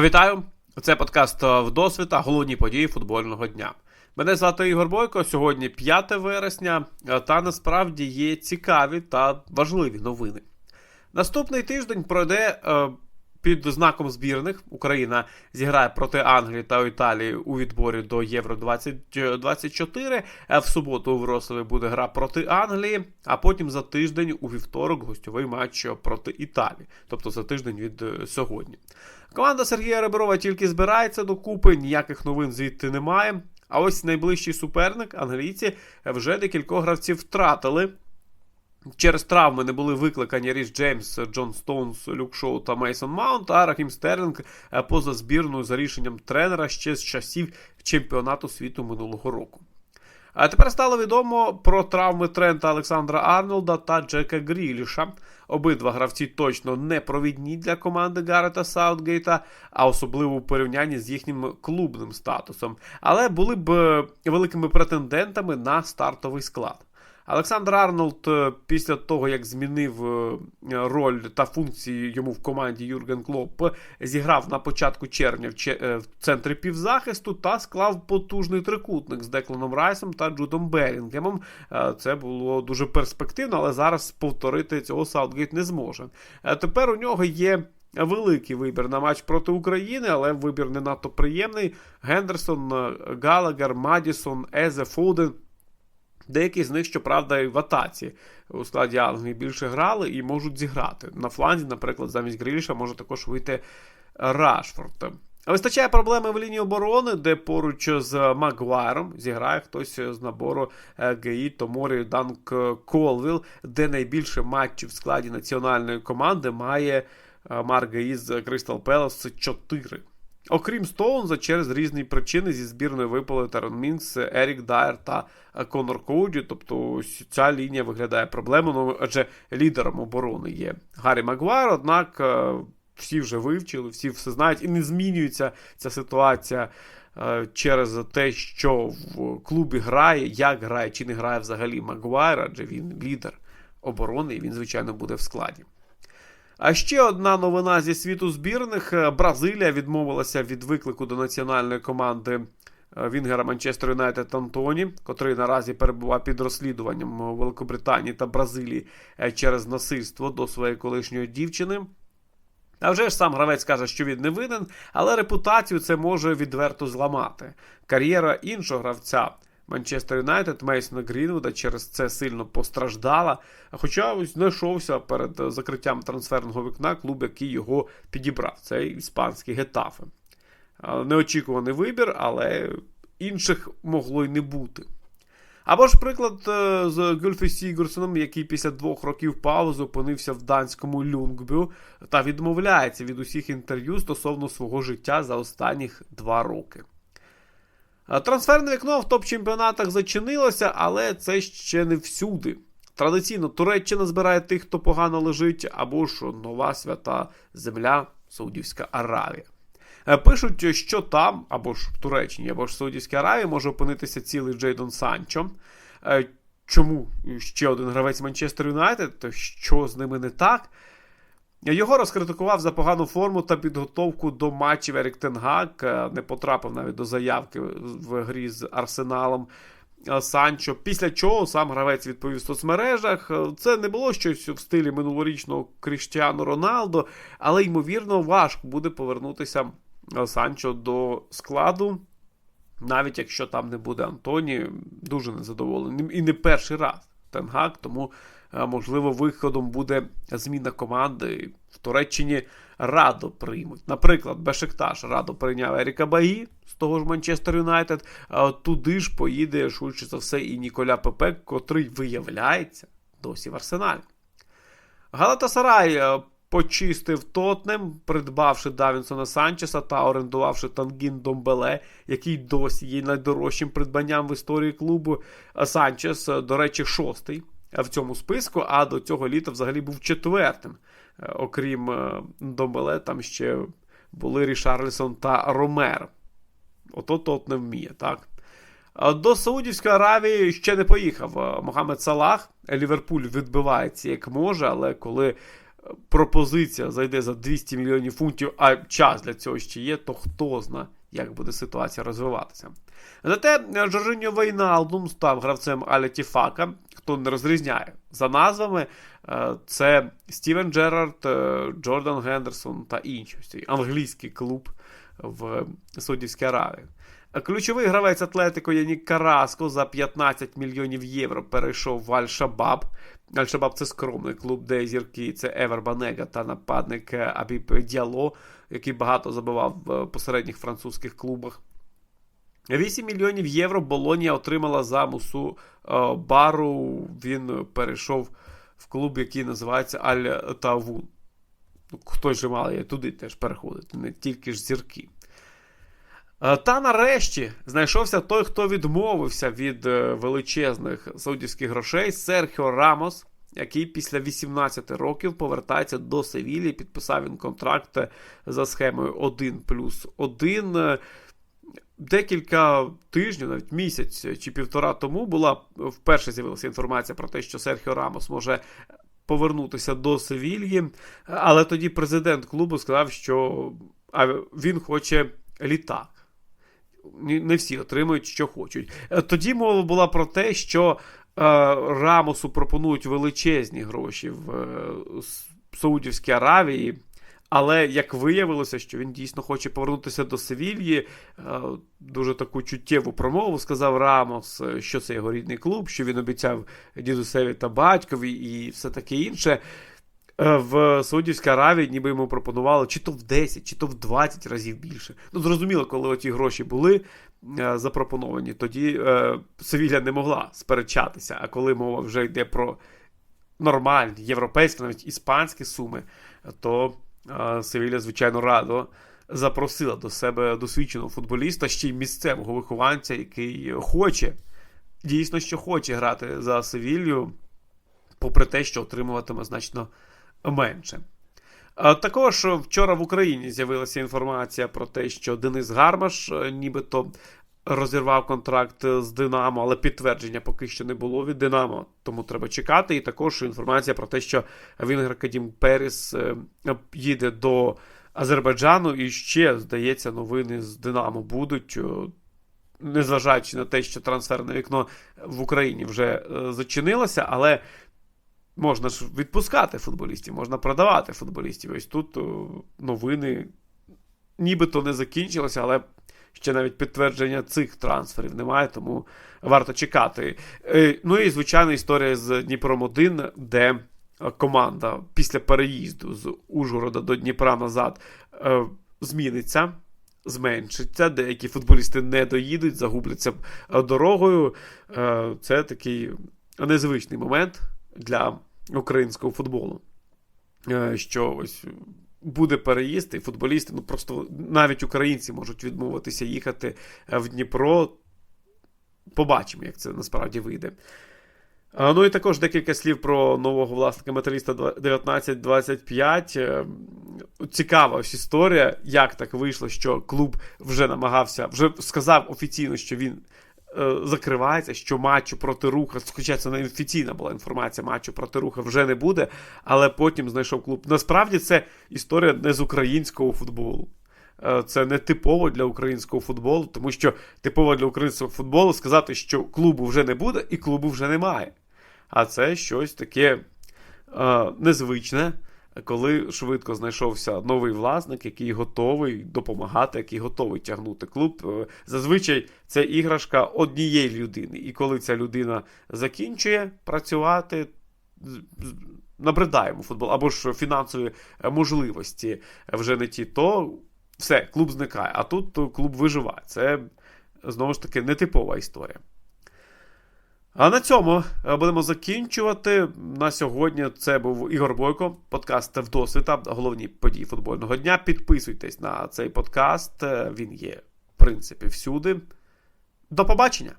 Вітаю! Це подкаст «Вдосвіта. Головні події футбольного дня. Мене звати Ігор Бойко. Сьогодні 5 вересня, та насправді є цікаві та важливі новини. Наступний тиждень пройде е, під знаком збірних. Україна зіграє проти Англії та Італії у відборі до Євро 2024. В суботу у Врославі буде гра проти Англії, а потім за тиждень у вівторок гостьовий матч проти Італії, тобто за тиждень від е, сьогодні. Команда Сергія Реброва тільки збирається докупи, ніяких новин звідти немає. А ось найближчий суперник, англійці, вже декількох гравців втратили. Через травми не були викликані Ріс Джеймс, Джон Стоунс, Люк Шоу та Мейсон Маунт, а Рахім Стерлінг е, поза збірною за рішенням тренера ще з часів чемпіонату світу минулого року. А тепер стало відомо про травми Трента Олександра Арнолда та Джека Гріліша. Обидва гравці точно не провідні для команди Гарета Саутгейта, а особливо у порівнянні з їхнім клубним статусом, але були б е, великими претендентами на стартовий склад. Олександр Арнолд е, після того, як змінив е, роль та функції йому в команді Юрген Клоп, зіграв на початку червня е, в центрі півзахисту та склав потужний трикутник з Декланом Райсом та Джудом Белінгемом. Це було дуже перспективно, але зараз повторити цього Саутгейт не зможе. Тепер у нього є. Великий вибір на матч проти України, але вибір не надто приємний. Гендерсон, Галагер, Мадісон, Езе, Фоден. Деякі з них, щоправда, і в атаці у складі Англії більше грали і можуть зіграти. На фланзі, наприклад, замість Гріліша може також вийти Рашфорд. Вистачає проблеми в лінії оборони, де поруч з Магуайром зіграє хтось з набору е, ГІ Томорі Данк Колвіл, де найбільше матчів в складі національної команди має е, Марк Гаї з Кристал Пелас 4. Окрім Стоунза, через різні причини зі збірної випали Терен Мінкс, Ерік Дайер та Конор Коуді. Тобто ця лінія виглядає проблемою, адже лідером оборони є Гаррі Магуайр, однак е, всі вже вивчили, всі все знають, і не змінюється ця ситуація е, через те, що в клубі грає, як грає, чи не грає взагалі Магуайр, адже він лідер оборони, і він, звичайно, буде в складі. А ще одна новина зі світу збірних: е, Бразилія відмовилася від виклику до національної команди е, Вінгера Манчестер Юнайтед Антоні, котрий наразі перебуває під розслідуванням у Великобританії та Бразилії е, через насильство до своєї колишньої дівчини. А вже ж сам гравець каже, що він не винен, але репутацію це може відверто зламати. Кар'єра іншого гравця Манчестер Юнайтед Мейсона Грінвуда через це сильно постраждала. Хоча ось знайшовся перед закриттям трансферного вікна клуб, який його підібрав. Це іспанський Гетафе. Неочікуваний вибір, але інших могло й не бути. Або ж приклад е, з Гюльфі Сігурсоном, який після двох років паузи опинився в данському Люнгбю та відмовляється від усіх інтерв'ю стосовно свого життя за останніх два роки. Трансферне вікно в топ-чемпіонатах зачинилося, але це ще не всюди. Традиційно Туреччина збирає тих, хто погано лежить, або ж нова свята земля Саудівська Аравія. Е, пишуть, що там, або ж в Туреччині, або ж в Саудівській Аравії може опинитися цілий Джейдон Санчо. Е, чому ще один гравець Манчестер Юнайтед? Що з ними не так? Його розкритикував за погану форму та підготовку до матчів Ерік Тенгак. Е, не потрапив навіть до заявки в грі з Арсеналом е, Санчо. Після чого сам гравець відповів в соцмережах. Е, це не було щось в стилі минулорічного Кріштіану Роналдо, але ймовірно важко буде повернутися Санчо до складу. Навіть якщо там не буде Антоні, дуже незадоволений. І не перший раз Тенгак, тому можливо, виходом буде зміна команди. В Туреччині радо приймуть. Наприклад, Бешикташ радо прийняв Еріка Багі з того ж Манчестер Юнайтед. Туди ж поїде швидше за все і Ніколя Пепе, котрий виявляється досі в арсеналі. Галатасарай почистив Тотнем, придбавши Давінсона Санчеса та орендувавши Тангін Домбеле, який досі є найдорожчим придбанням в історії клубу. Санчес, до речі, шостий в цьому списку, а до цього літа взагалі був четвертим. Е, окрім е, Домбеле, там ще були Рішарлісон та Ромер. Ото тот не вміє, так? До Саудівської Аравії ще не поїхав Мохамед Салах. Ліверпуль відбивається як може, але коли пропозиція зайде за 200 мільйонів фунтів, а час для цього ще є, то хто знає, як буде ситуація розвиватися. Зате Жоржиньо Вейналдум став гравцем Аля Тіфака, хто не розрізняє за назвами. Е, це Стівен Джерард, е, Джордан Гендерсон та інші. Англійський клуб в Саудівській Аравії. Ключовий гравець Атлетико Янік Караско за 15 мільйонів євро перейшов в Аль-Шабаб. Аль-Шабаб це скромний клуб, де зірки це Евер Банега та нападник Абіб Діало, який багато забивав в посередніх французьких клубах. 8 мільйонів євро Болонія отримала за мусу е, бару. Він перейшов в клуб, який називається Аль-Тавун. Ну, хтось же має туди теж переходити, не тільки ж зірки. Е, та нарешті знайшовся той, хто відмовився від е, величезних саудівських грошей Серхіо Рамос, який після 18 років повертається до Севілі. Підписав він контракт за схемою 1 плюс 1. Декілька тижнів, навіть місяць чи півтора тому була вперше з'явилася інформація про те, що Серхіо Рамос може повернутися до Севільї. Але тоді президент клубу сказав, що він хоче літак. Не всі отримують, що хочуть. Тоді мова була про те, що Рамосу пропонують величезні гроші в е, Саудівській Аравії. Але як виявилося, що він дійсно хоче повернутися до Севільї, е, дуже таку чуттєву промову сказав Рамос, е, що це його рідний клуб, що він обіцяв дідусеві та батькові і все таке інше. Е, в Саудівській Аравії ніби йому пропонували чи то в 10, чи то в 20 разів більше. Ну, зрозуміло, коли оті гроші були запропоновані, тоді Севілля не могла сперечатися. А коли мова вже йде про нормальні європейські, навіть іспанські суми, то. Севіля, звичайно, радо запросила до себе досвідченого футболіста, ще й місцевого вихованця, який хоче, дійсно що хоче грати за Севілью, попри те, що отримуватиме значно менше. Також вчора в Україні з'явилася інформація про те, що Денис Гармаш, е, нібито розірвав контракт з Динамо, але підтвердження поки що не було від Динамо, тому треба чекати. І також інформація про те, що Вінгер Кадім Періс е, їде до Азербайджану, і ще, здається, новини з Динамо будуть. Незважаючи на те, що трансферне вікно в Україні вже е, зачинилося, але можна ж відпускати футболістів, можна продавати футболістів. Ось тут новини нібито не закінчилися, але ще навіть підтвердження цих трансферів немає, тому варто чекати. Е, ну і звичайна історія з Дніпром 1, де команда після переїзду з Ужгорода до Дніпра назад е, зміниться. Зменшиться, деякі футболісти не доїдуть, загубляться дорогою. Е, це такий незвичний момент для українського футболу. Що ось буде переїзд, і футболісти, ну просто навіть українці можуть відмовитися їхати е, в Дніпро. Побачимо, як це насправді вийде. Ну і також декілька слів про нового власника металіста 1925. Е, цікава ось історія, як так вийшло, що клуб вже намагався, вже сказав офіційно, що він Е, закривається, що матчу проти руха, хоча це не офіційна була інформація, матчу проти руха вже не буде, але потім знайшов клуб. Насправді це історія не з українського футболу. Е, це не типово для українського футболу, тому що типово для українського футболу сказати, що клубу вже не буде, і клубу вже немає. А це щось таке е, незвичне коли швидко знайшовся новий власник, який готовий допомагати, який готовий тягнути клуб. Е, зазвичай це іграшка однієї людини. І коли ця людина закінчує працювати, набридаємо футбол, або ж фінансові можливості вже не ті, то все, клуб зникає. А тут клуб виживає. Це знову ж таки нетипова історія. А на цьому е, будемо закінчувати. На сьогодні це був Ігор Бойко, подкаст Вдосвіта, головні події футбольного дня. Підписуйтесь на цей подкаст, е, він є, в принципі, всюди. До побачення!